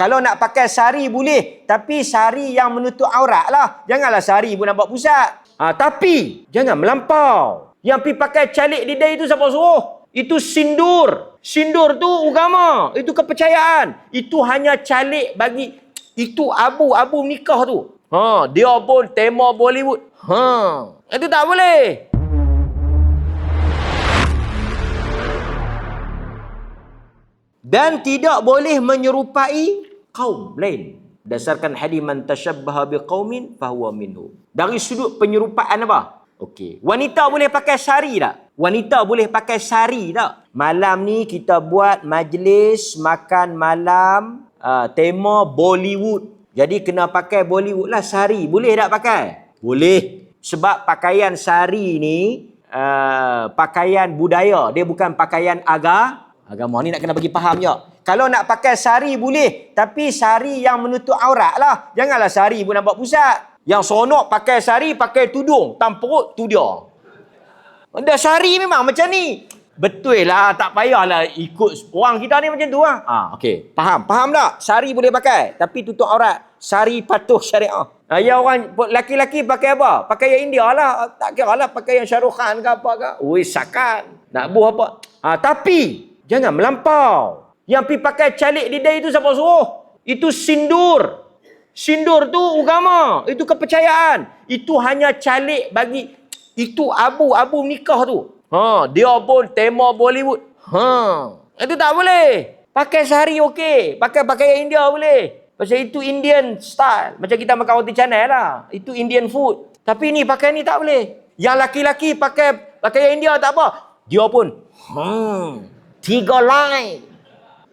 Kalau nak pakai sari boleh. Tapi sari yang menutup aurat lah. Janganlah sari pun nampak pusat. Ha, tapi jangan melampau. Yang pi pakai calik lidah itu siapa suruh? Itu sindur. Sindur tu agama. Itu kepercayaan. Itu hanya calik bagi... Itu abu-abu nikah tu. Ha, dia pun tema Bollywood. Ha, itu tak boleh. dan tidak boleh menyerupai kaum lain berdasarkan hadis man tashabbaha biqaumin fahuwa minhu. Dari sudut penyerupaan apa? Okey. Wanita boleh pakai sari tak? Wanita boleh pakai sari tak? Malam ni kita buat majlis makan malam uh, tema Bollywood. Jadi kena pakai Bollywood lah. Sari boleh tak pakai? Boleh. Sebab pakaian sari ni uh, pakaian budaya. Dia bukan pakaian agama Agama. Ni nak kena bagi faham je. Kalau nak pakai sari boleh. Tapi sari yang menutup aurat lah. Janganlah sari pun nampak pusat. Yang sonok pakai sari, pakai tudung. Tam perut, tu dia. Dah sari memang macam ni. Betul lah. Tak payahlah ikut orang kita ni macam tu lah. Ha, okay. Faham? Faham tak? Sari boleh pakai. Tapi tutup aurat. Sari patuh syariah. Ha, ya orang laki-laki pakai apa? Pakai yang India lah. Tak kira lah pakai yang Syahrukh Khan ke apa ke. Ui, sakan. Nak buah apa. Ha, tapi Jangan melampau. Yang pi pakai calik lidah itu siapa suruh? Itu sindur. Sindur tu agama. Itu kepercayaan. Itu hanya calik bagi itu abu-abu nikah tu. Ha, dia pun tema Bollywood. Ha, itu tak boleh. Pakai sehari okey. Pakai pakai India boleh. Pasal itu Indian style. Macam kita makan roti canai lah. Itu Indian food. Tapi ni pakai ni tak boleh. Yang laki-laki pakai pakai India tak apa. Dia pun. Hmm. Tiga line.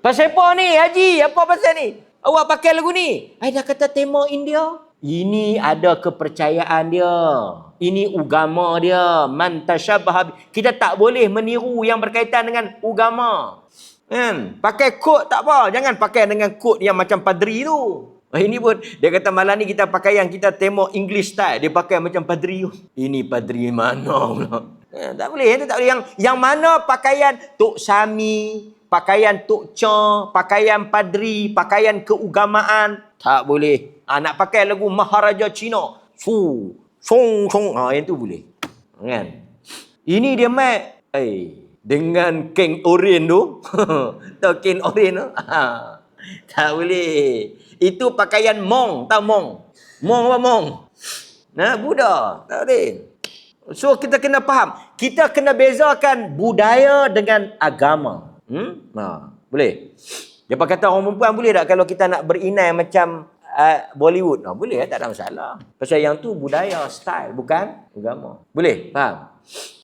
Pasal apa ni Haji? Apa pasal ni? Awak pakai lagu ni? Saya dah kata tema India. Ini ada kepercayaan dia. Ini agama dia. Man tashabbah. Kita tak boleh meniru yang berkaitan dengan agama. Kan? Pakai kod tak apa. Jangan pakai dengan kod yang macam padri tu. Ini pun dia kata malam ni kita pakai yang kita temo English style. Dia pakai macam padri tu. Ini padri mana pula? Eh, tak boleh, tak boleh. Yang, yang mana pakaian Tok Sami, pakaian Tok pakaian Padri, pakaian keugamaan. Tak boleh. Ha, nak pakai lagu Maharaja Cina. Su, song, song. Ha, yang tu boleh. Kan? Ini dia mat. Eh, dengan King Orin tu. Tahu King Orin tu? Ha, tak boleh. Itu pakaian Mong. Tahu Mong? Mong apa Mong? Nah, Buddha. Tak boleh. So kita kena faham, kita kena bezakan budaya dengan agama. Hmm? Ha, boleh. Dia kata orang perempuan boleh tak kalau kita nak berinai macam uh, Bollywood? Ha, boleh tak ada masalah. Pasal yang tu budaya, style, bukan agama. Boleh? Faham?